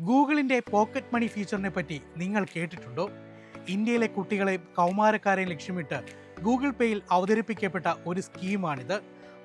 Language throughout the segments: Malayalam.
ഗൂഗിളിന്റെ പോക്കറ്റ് മണി ഫീച്ചറിനെ പറ്റി നിങ്ങൾ കേട്ടിട്ടുണ്ടോ? ഇന്ത്യയിലെ കുട്ടികളെ കൗമാരക്കാരെയും ലക്ഷ്യമിട്ട് ഗൂഗിൾ പേയിൽ അവതരിപ്പിക്കപ്പെട്ട ഒരു സ്കീമാണിത്.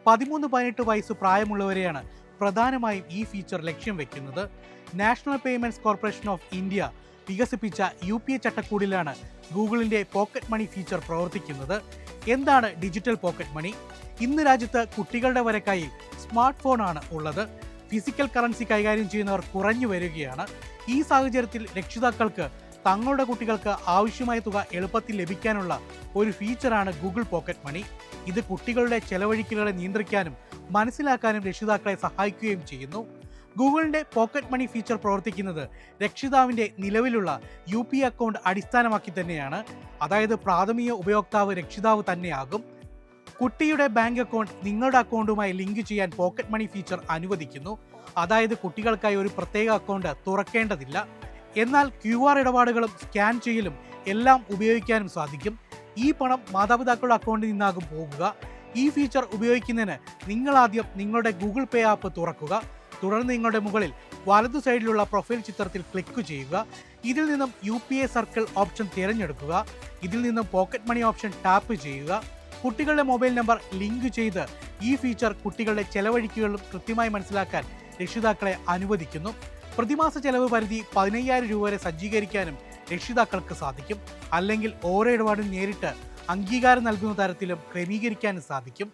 പതിമൂന്ന് പതിനെട്ട് വയസ്സ് പ്രായമുള്ളവരെയാണ് പ്രധാനമായും ഈ ഫീച്ചർ ലക്ഷ്യം വെക്കുന്നത്. National payments corporation of India വികസിപ്പിച്ച യു പി എ ചട്ടക്കൂടിലാണ് ഗൂഗിളിന്റെ പോക്കറ്റ് മണി ഫീച്ചർ പ്രവർത്തിക്കുന്നത്. എന്താണ് ഡിജിറ്റൽ പോക്കറ്റ് മണി? ഇന്ന് രാജ്യത്ത് കുട്ടികളുടെ വരക്കായി സ്മാർട്ട് ഫോണാണ് ഉള്ളത്. ഫിസിക്കൽ കറൻസി കൈകാര്യം ചെയ്യുന്നവർ കുറഞ്ഞു വരികയാണ്. ഈ സാഹചര്യത്തിൽ രക്ഷിതാക്കൾക്ക് തങ്ങളുടെ കുട്ടികൾക്ക് ആവശ്യമായ തുക എളുപ്പത്തിൽ ലഭിക്കാനുള്ള ഒരു ഫീച്ചറാണ് ഗൂഗിൾ പോക്കറ്റ് മണി ഇത് കുട്ടികളുടെ ചെലവഴിക്കലുകളെ നിയന്ത്രിക്കാനും മനസ്സിലാക്കാനും രക്ഷിതാക്കളെ സഹായിക്കുകയും ചെയ്യുന്നു. ഗൂഗിളിന്റെ പോക്കറ്റ് മണി ഫീച്ചർ പ്രവർത്തിക്കുന്നത് രക്ഷിതാവിന്റെ നിലവിലുള്ള യു പി അക്കൗണ്ട് അടിസ്ഥാനമാക്കി തന്നെയാണ്. അതായത് പ്രാഥമിക ഉപയോക്താവ് രക്ഷിതാവ് തന്നെയാകും. കുട്ടിയുടെ ബാങ്ക് അക്കൗണ്ട് നിങ്ങളുടെ അക്കൗണ്ടുമായി ലിങ്ക് ചെയ്യാൻ പോക്കറ്റ് മണി ഫീച്ചർ അനുവദിക്കുന്നു. അതായത് കുട്ടികൾക്കായി ഒരു പ്രത്യേക അക്കൗണ്ട് തുറക്കേണ്ടതില്ല. എന്നാൽ ക്യു ആർ ഇടപാടുകളും സ്കാൻ ചെയ്യലും എല്ലാം ഉപയോഗിക്കാനും സാധിക്കും. ഈ പണം മാതാപിതാക്കളുടെ അക്കൗണ്ടിൽ നിന്നാകും പോകുക. ഈ ഫീച്ചർ ഉപയോഗിക്കുന്നതിന് നിങ്ങൾ ആദ്യം നിങ്ങളുടെ ഗൂഗിൾ പേ ആപ്പ് തുറക്കുക. തുടർന്ന് നിങ്ങളുടെ മുകളിൽ വലതു സൈഡിലുള്ള പ്രൊഫൈൽ ചിത്രത്തിൽ ക്ലിക്ക് ചെയ്യുക. ഇതിൽ നിന്നും യു സർക്കിൾ ഓപ്ഷൻ തിരഞ്ഞെടുക്കുക. ഇതിൽ നിന്നും പോക്കറ്റ് മണി ഓപ്ഷൻ ടാപ്പ് ചെയ്യുക. കുട്ടികളുടെ മൊബൈൽ നമ്പർ ലിങ്ക് ചെയ്ത് ഈ ഫീച്ചർ കുട്ടികളുടെ ചെലവഴിക്കുകളും കൃത്യമായി മനസ്സിലാക്കാൻ രക്ഷിതാക്കളെ അനുവദിക്കുന്നു. പ്രതിമാസ ചെലവ് പരിധി പതിനയ്യായിരം രൂപ വരെ സജ്ജീകരിക്കാനും രക്ഷിതാക്കൾക്ക് സാധിക്കും. അല്ലെങ്കിൽ ഓരോ ഇടപാടും നേരിട്ട് അംഗീകാരം നൽകുന്ന തരത്തിലും ക്രമീകരിക്കാനും സാധിക്കും.